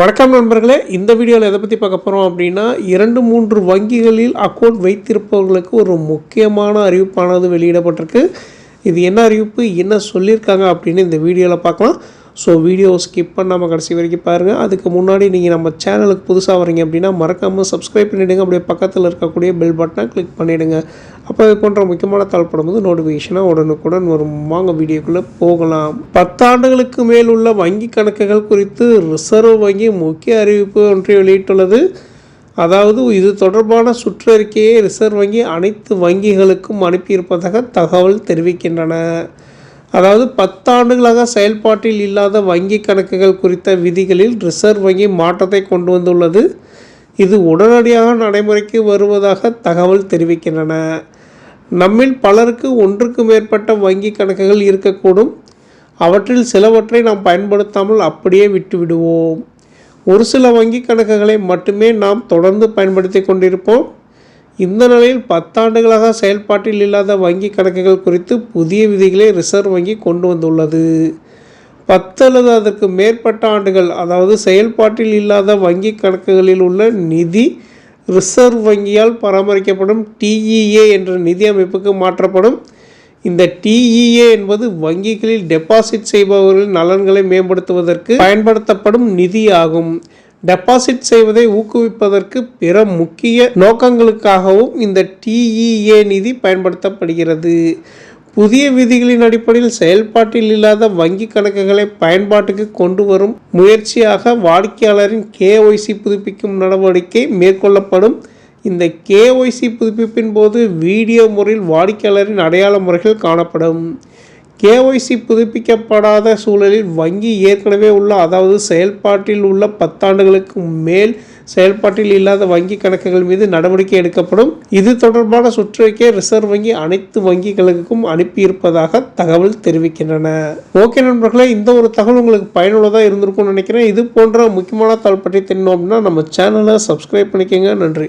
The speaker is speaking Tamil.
வணக்கம் நண்பர்களே இந்த வீடியோவில் எதை பற்றி பார்க்க போகிறோம் அப்படின்னா இரண்டு மூன்று வங்கிகளில் அக்கௌண்ட் வைத்திருப்பவர்களுக்கு ஒரு முக்கியமான அறிவிப்பானது வெளியிடப்பட்டிருக்கு. இது என்ன அறிவிப்பு என்ன சொல்லியிருக்காங்க அப்படின்னு இந்த வீடியோவில் பார்க்கலாம். ஸோ வீடியோ ஸ்கிப் பண்ணாமல் கடைசி வரைக்கும் பாருங்கள் அதுக்கு முன்னாடி நீங்கள் நம்ம சேனலுக்கு புதுசாக வரீங்க அப்படின்னா மறக்காமல் சப்ஸ்கிரைப் பண்ணிவிடுங்க அப்படியே பக்கத்தில் இருக்கக்கூடிய பெல் பட்டனை கிளிக் பண்ணிவிடுங்க அப்போ இது போன்ற முக்கியமான தாழ்படும் போது நோட்டிஃபிகேஷனாக உடனுக்குடன் வரும். வாங்க வீடியோக்குள்ளே போகலாம். பத்தாண்டுகளுக்கு மேல் உள்ள வங்கி கணக்குகள் குறித்து ரிசர்வ் வங்கி முக்கிய அறிவிப்பு ஒன்றை வெளியிட்டுள்ளது. அதாவது இது தொடர்பான சுற்றறிக்கையை ரிசர்வ் வங்கி அனைத்து வங்கிகளுக்கும் அனுப்பியிருப்பதாக தகவல் தெரிவிக்கின்றன. அதாவது பத்தாண்டுகளாக செயல்பாட்டில் இல்லாத வங்கி கணக்குகள் குறித்த விதிகளில் ரிசர்வ் வங்கி மாற்றத்தை கொண்டு வந்துள்ளது. இது உடனடியாக நடைமுறைக்கு வருவதாக தகவல் தெரிவிக்கின்றன. நம்மில் பலருக்கு ஒன்றுக்கு மேற்பட்ட வங்கி கணக்குகள் இருக்கக்கூடும். அவற்றில் சிலவற்றை நாம் பயன்படுத்தாமல் அப்படியே விட்டுவிடுவோம். ஒரு சில வங்கி கணக்குகளை மட்டுமே நாம் தொடர்ந்து பயன்படுத்தி கொண்டிருப்போம். இந்த நிலையில் பத்தாண்டுகளாக செயல்பாட்டில் இல்லாத வங்கி கணக்குகள் குறித்து புதிய விதிகளை ரிசர்வ் வங்கி கொண்டு வந்துள்ளது. பத்து அல்லது அதற்கு மேற்பட்ட ஆண்டுகள் அதாவது செயல்பாட்டில் இல்லாத வங்கி கணக்குகளில் உள்ள நிதி ரிசர்வ் வங்கியால் பராமரிக்கப்படும் டிஇஏ என்ற நிதி அமைப்புக்கு மாற்றப்படும். இந்த டிஇஏ என்பது வங்கிகளில் டெபாசிட் செய்பவர்களின் நலன்களை மேம்படுத்துவதற்கு பயன்படுத்தப்படும் நிதி ஆகும் டெபாசிட் செய்வதை ஊக்குவிப்பதற்கு பிற முக்கிய நோக்கங்களுக்காகவும் இந்த டிஇஏ நிதி பயன்படுத்தப்படுகிறது. புதிய விதிகளின் அடிப்படையில் செயல்பாட்டில் இல்லாத வங்கி கணக்குகளை பயன்பாட்டுக்கு கொண்டு வரும் முயற்சியாக வாடிக்கையாளரின் கேஒய்சி புதுப்பிக்கும் நடவடிக்கை மேற்கொள்ளப்படும். இந்த கேஒய்சி புதுப்பிப்பின் போது வீடியோ முறையில் வாடிக்கையாளரின் அடையாள முறைகள் காணப்படும். கேஒய்சி புதுப்பிக்கப்படாத சூழலில் வங்கி ஏற்கனவே உள்ள அதாவது செயல்பாட்டில் உள்ள பத்தாண்டுகளுக்கு மேல் செயல்பாட்டில் இல்லாத வங்கி கணக்குகள் மீது நடவடிக்கை எடுக்கப்படும். இது தொடர்பான சுற்றறிக்கை ரிசர்வ் வங்கி அனைத்து வங்கிகளுக்கும் அனுப்பியிருப்பதாக தகவல் தெரிவிக்கின்றன. ஓகே நண்பர்களே இந்த ஒரு தகவல் உங்களுக்கு பயனுள்ளதாக இருந்திருக்கும்னு நினைக்கிறேன். இது போன்ற முக்கியமான தகவல் பற்றி தெரியணும் அப்படின்னா நம்ம சேனலை சப்ஸ்கிரைப் பண்ணிக்கோங்க. நன்றி.